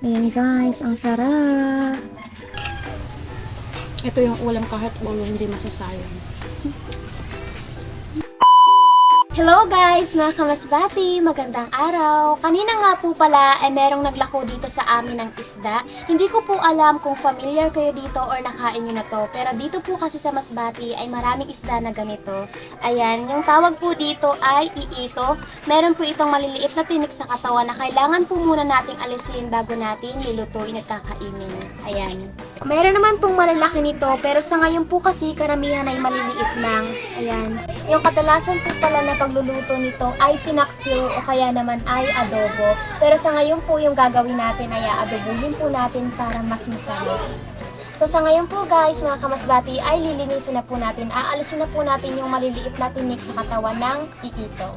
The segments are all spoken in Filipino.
Ayan guys, ang sarap. Ito yung ulam kahit ulo hindi masasayang. Hello guys, mga kamasbati! Magandang araw! Kanina nga po pala ay merong naglako dito sa amin ng isda. Hindi ko po alam kung familiar kayo dito or nakain nyo na to. Pero dito po kasi sa Masbati ay maraming isda na ganito. Ayan, yung tawag po dito ay iito. Meron po itong maliliit na tinik sa katawan na kailangan po muna nating alisin bago natin lulutuin at kakainin. Ayan. Meron naman pong malalaki nito pero sa ngayon po kasi karamihan ay maliliit lang. Ayan. Yung kadalasan po pala na pagluluto nito ay pinaksiw o kaya naman ay adobo. Pero sa ngayon po yung gagawin natin ay aadobuhin po natin para mas masarap. So sa ngayon po guys, mga kamasbati, ay lilinisin na po natin. Aalisin na po natin yung maliliit na tinik sa katawan ng iito.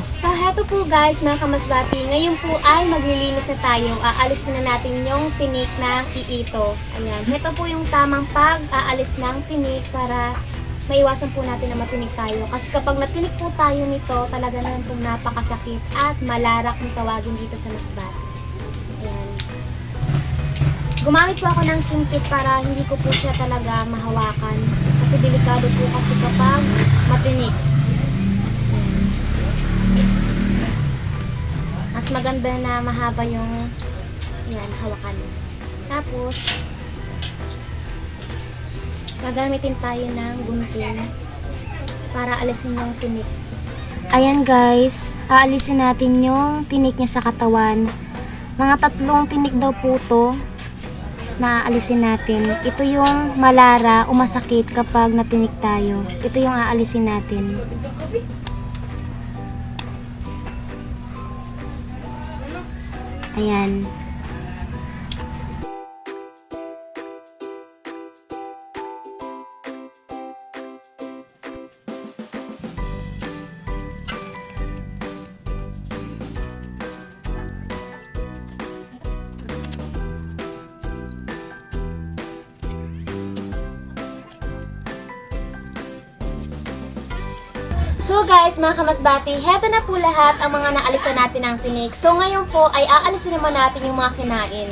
So heto po guys, mga kamasbati, ngayon po ay maglilinis na tayo. Aalisin na natin yung tinik ng iito. Ayan, heto po yung tamang pag-aalis ng tinik para maiwasan po natin na matinik tayo. Kasi kapag natinik po tayo nito, talaga naman po napakasakit at malarak yung tawagin dito sa masbati. Ayan. Gumamit po ako ng kimpit para hindi ko po siya talaga mahawakan. Kasi delikado po kasi kapag matinik. Maganda na mahaba yung yan, hawakan. Tapos, gagamitin tayo ng gunting para alisin yung tinik. Ayan guys, aalisin natin yung tinik niya sa katawan. Mga tatlong tinik daw po to na aalisin natin. Ito yung malara o masakit kapag natinik tayo. Ito yung aalisin natin. Ayan. So guys, mga kamasbati, heto na po lahat ang mga naalisan natin ng tinik. So ngayon po ay aalisin naman natin yung mga kinain.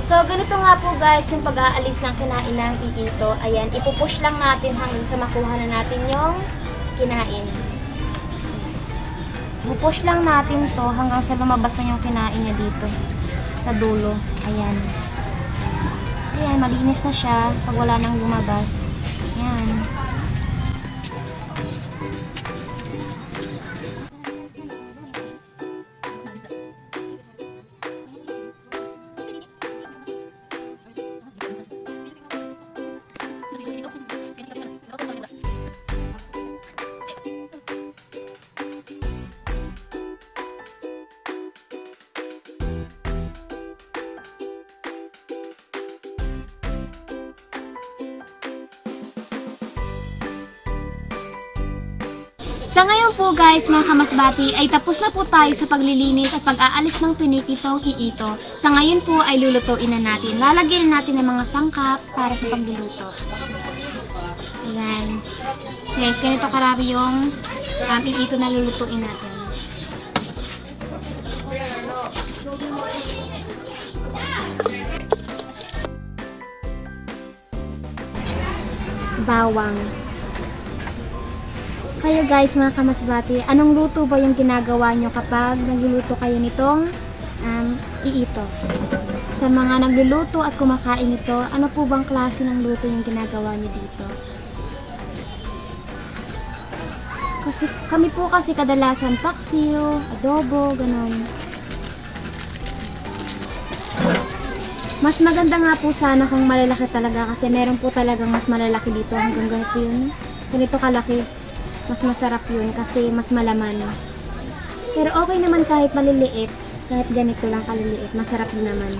So ganito nga po guys yung pag-aalis ng kinain ng iito. Ayan, ipupush lang natin hanggang sa makuha na natin yung kinain. Ipupush lang natin to hanggang sa lumabas na yung kinain niya dito. Sa dulo. Ayan. So ayan, malinis na siya pag wala nang lumabas. Ayan. Sa ngayon po guys, mga kamasbati, ay tapos na po tayo sa paglilinis at pag-aalis ng tinik nitong iito. Sa ngayon po ay lulutuin na natin. Lalagyan na natin ng mga sangkap para sa pagluluto. Ayan. Guys, ganito karami yung um, iito na lulutuin natin. Bawang. Kayo guys, mga kamasbati, anong luto ba yung ginagawa nyo kapag nagluluto kayo nitong um, iito? Sa mga nagluluto at kumakain ito, ano po bang klase ng luto yung ginagawa nyo dito? Kasi kami po kasi kadalasan paksiw, adobo, ganun. Mas maganda nga po sana kung malalaki talaga kasi meron po talagang mas malalaki dito hanggang ganito yun. Ganito kalaki mas masarap yun kasi mas malaman. Pero okay naman kahit maliliit, kahit ganito lang kaliliit, masarap din naman.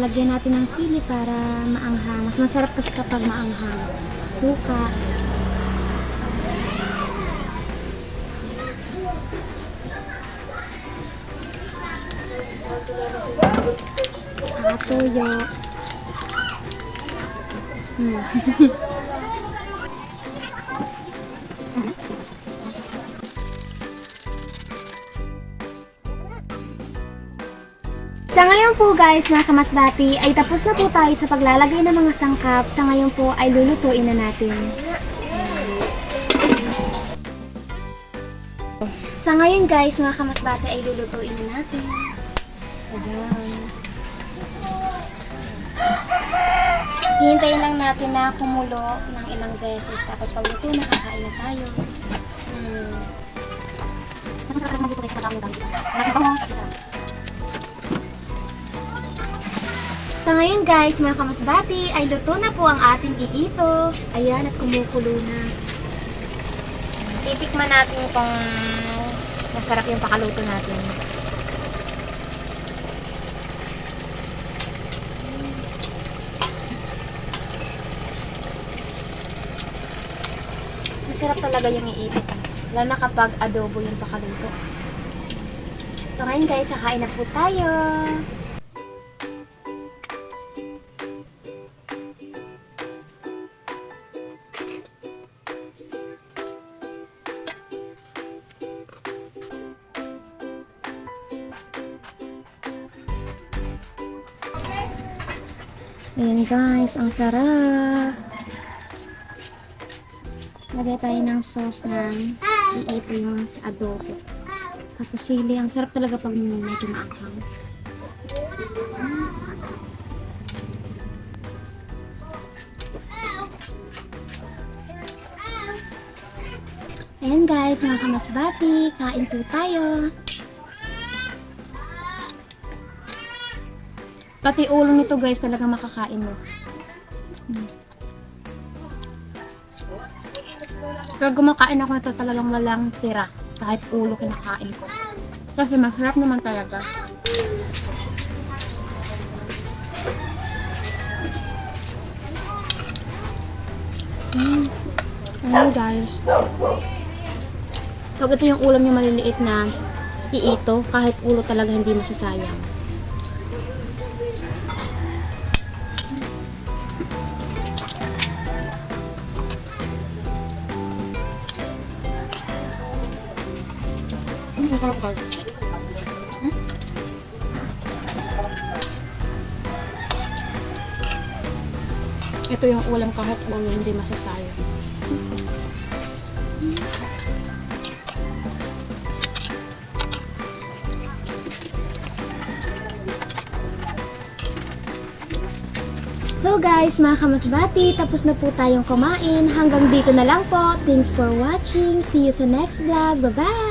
Lagyan natin ng sili para maanghang. Mas masarap kasi kapag maanghang. Suka. Saka tuyo. Hmm. Sa ngayon po guys, mga kamasbati, ay tapos na po tayo sa paglalagay ng mga sangkap. Sa ngayon po ay lulutuin na natin. Sa ngayon guys, mga kamasbati, ay lulutuin na natin. Ayan. Hihintayin lang natin na kumulo ng ilang beses. Tapos pag luto na, kakain na tayo. Hmm. Sa ngayon guys, mga kamasbati, ay luto na po ang ating iito. Ayan, at kumukulo na. Titikman natin kung masarap yung pakaluto natin. Masarap talaga yung iipit. Lalo na kapag adobo yung pakaluto. So ngayon guys, kakain na po tayo. Ayan guys, ang sarap. Lagay tayo ng sauce ng iito yung adobo. Tapos sili, ang sarap talaga pag medyo maanghang. Ayan guys, mga kamasbati, kain po tayo. Pati ulo nito guys talaga makakain mo. Hmm. Pag kumakain ako nito talagang walang tira. Kahit ulo kinakain ko. Kasi masarap naman talaga. Mm. Ayun guys. Pag ito yung ulam yung maliliit na iito, kahit ulo talaga hindi masasayang. Mm, sarap guys. Mm. Ito yung ulam kahit ulo hindi masasayang. So guys, mga kamasbati, tapos na po tayong kumain. Hanggang dito na lang po. Thanks for watching. See you sa next vlog. Bye-bye!